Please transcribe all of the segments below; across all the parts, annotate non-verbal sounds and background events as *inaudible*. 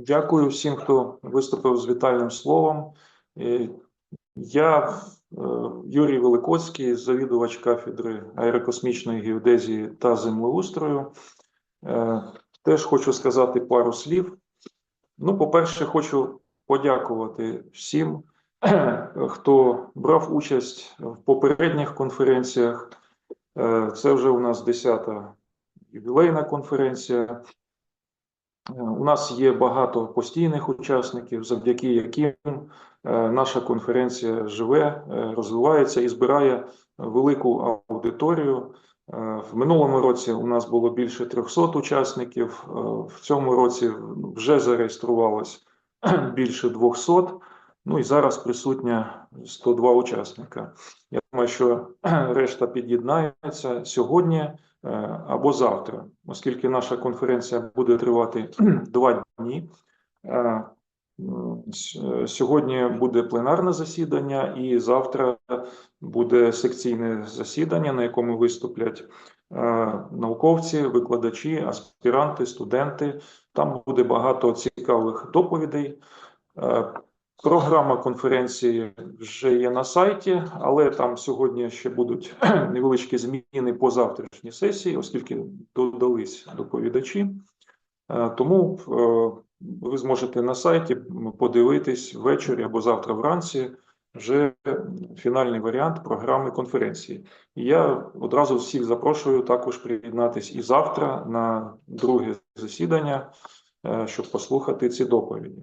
Дякую всім, хто виступив з вітальним словом. Е, Я е, Юрій Великоцький, завідувач кафедри аерокосмічної геодезії та землеустрою. Е, Теж хочу сказати пару слів. Ну, по-перше, хочу подякувати всім, *clears throat* хто брав участь в попередніх конференціях. Це вже у нас 10-та ювілейна конференція. Е, У нас є багато постійних учасників, завдяки яким е, наша конференція живе, е, розвивається і збирає велику аудиторію. В минулому році у нас було більше 300 учасників. В цьому році вже зареєструвалось *clears throat* більше 200. Ну і зараз присутня 102 учасника. Я думаю, що *clears throat* решта під'єднається сьогодні е, або завтра, оскільки наша конференція буде тривати *clears throat* два дні. Е, е, Сьогодні буде пленарне засідання, і завтра буде секційне засідання, на якому виступлять науковці, викладачі, аспіранти, студенти. Там буде багато цікавих доповідей. Програма конференції вже є на сайті, але там сьогодні ще будуть *clears throat* невеличкі зміни по завтрашній сесії, оскільки додались доповідачі. Е, Тому е, ви зможете на сайті подивитись ввечері або завтра вранці вже фінальний варіант програми конференції. І я одразу всіх запрошую також приєднатись і завтра на друге засідання, е, щоб послухати ці доповіді.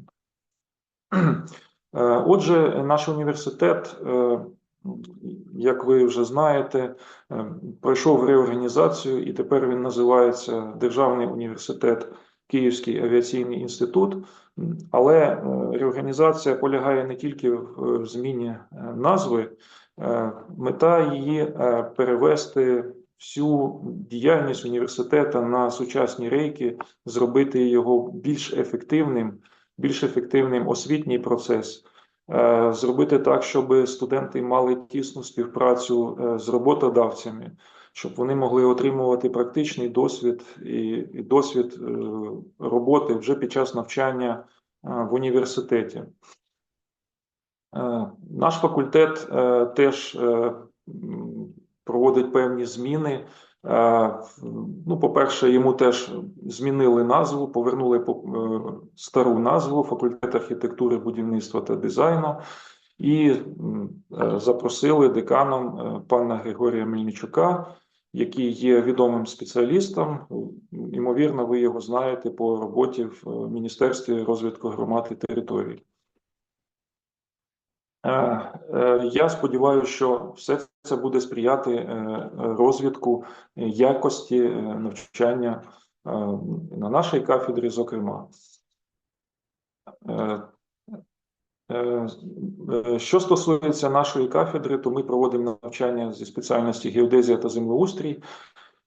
Е, Отже, наш університет, е, як ви вже знаєте, е, пройшов реорганізацію, і тепер він називається Державний університет Київський авіаційний інститут. Але реорганізація полягає не тільки в зміні назви, мета її перевести всю діяльність університету на сучасні рейки, зробити його більш ефективним більш ефективним освітній процес, е, зробити так, щоб студенти мали тісну співпрацю е, з роботодавцями, щоб вони могли отримувати практичний досвід і, досвід е, роботи вже під час навчання в університеті. Наш факультет теж проводить певні зміни. Е, Ну, по-перше, йому теж змінили назву, повернули по- е, стару назву факультет архітектури, будівництва та дизайну, і е, запросили деканом пана Григорія Мельничука, який є відомим спеціалістом. Ймовірно, ви його знаєте по роботі в Міністерстві розвитку громад і територій. Е, е, Я сподіваюся, що все це буде сприяти е, розвитку якості навчання на нашій кафедрі, зокрема. Що стосується нашої кафедри, то ми проводимо навчання зі спеціальності геодезія та землеустрій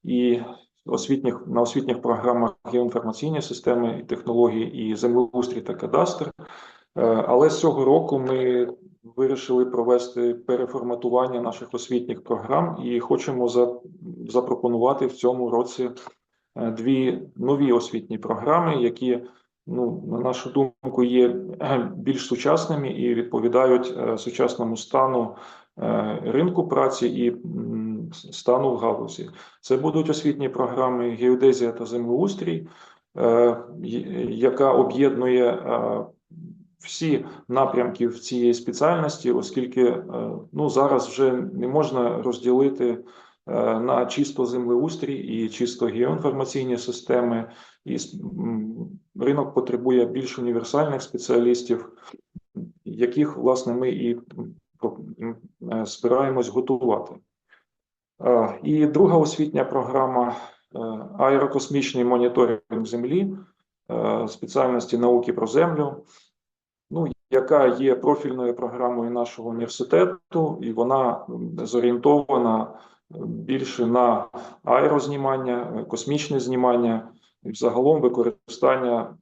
і освітніх на освітніх програмах геоінформаційні системи технології і землеустрій та кадастр. Е, Але з цього року ми вирішили провести переформатування наших освітніх програм і хочемо за- запропонувати в цьому році е, дві нові освітні програми, які, ну, на нашу думку, є е, більш сучасними і відповідають сучасному стану ринку праці і стану в галузі. Це будуть освітні програми геодезія та землеустрій, яка об'єднує всі напрямки в цієї спеціальності, оскільки е, ну зараз вже не можна розділити е, на чисто землеустрій і чисто геоінформаційні системи, і ринок потребує більш універсальних спеціалістів, яких власне ми і м, е, готувати. І друга освітня програма аерокосмічний моніторинг землі спеціальності науки про землю яка є профільною програмою нашого університету, і вона зорієнтована більше на аерознімання, космічне знімання і взагалом використання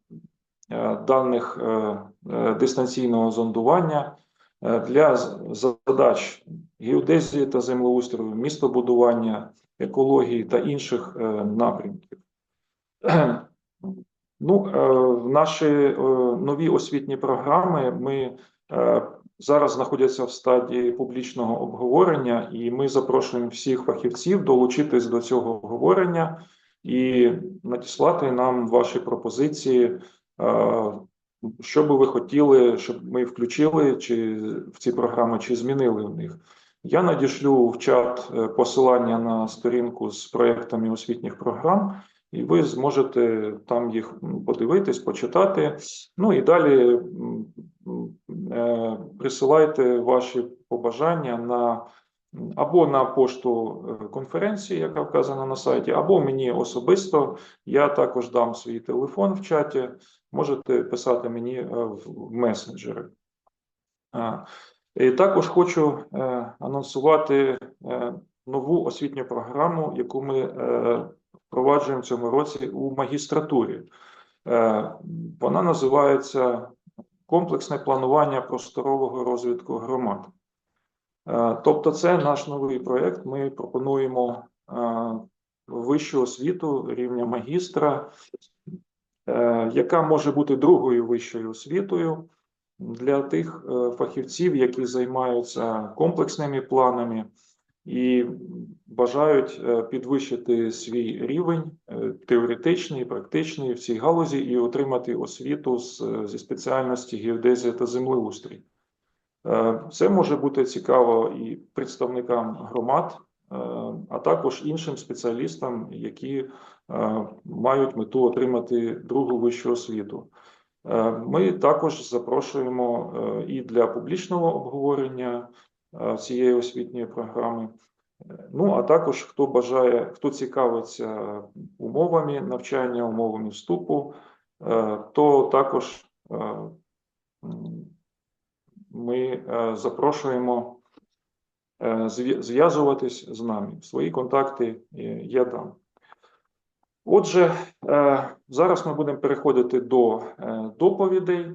е, даних е, е, дистанційного зондування для задач геодезії та землеустрою, містобудування, екології та інших напрямків. Ну, е, в наші е, нові освітні програми ми е, зараз знаходяться в стадії публічного обговорення, і ми запрошуємо всіх фахівців долучитись до цього обговорення і надіслати нам ваші пропозиції, що би ви хотіли, щоб ми включили чи в ці програми, чи змінили в них. Я надішлю в чат посилання на сторінку з проектами освітніх програм і ви зможете там їх подивитись, почитати. Ну і далі е, присилайте ваші побажання на або на пошту е, конференції, яка вказана на сайті, або мені особисто. Я також дам свій телефон в чаті. Можете писати мені е, в месенджери. І також хочу анонсувати нову освітню програму, яку ми впроваджуємо цьому році у магістратурі. Е, Вона називається Комплексне планування просторового розвитку громад. Е, Тобто, це наш новий проєкт. Ми пропонуємо е, вищу освіту рівня магістра, яка може бути другою вищою освітою для тих фахівців, які займаються комплексними планами і бажають е, підвищити свій рівень е, теоретичний, практичний в цій галузі і отримати освіту з, е, зі спеціальності геодезія та землеустрій. Це може бути цікаво і представникам громад, а також іншим спеціалістам, які мають мету отримати другу вищу освіту. Ми також запрошуємо і для публічного обговорення цієї освітньої програми. Е, Ну, а також хто бажає, хто цікавиться умовами навчання, умовами вступу, е, то також е, ми е, запрошуємо е, зв'язуватись з нами. Свої контакти е, я дам. Отже, е, зараз ми будемо переходити до е, доповідей.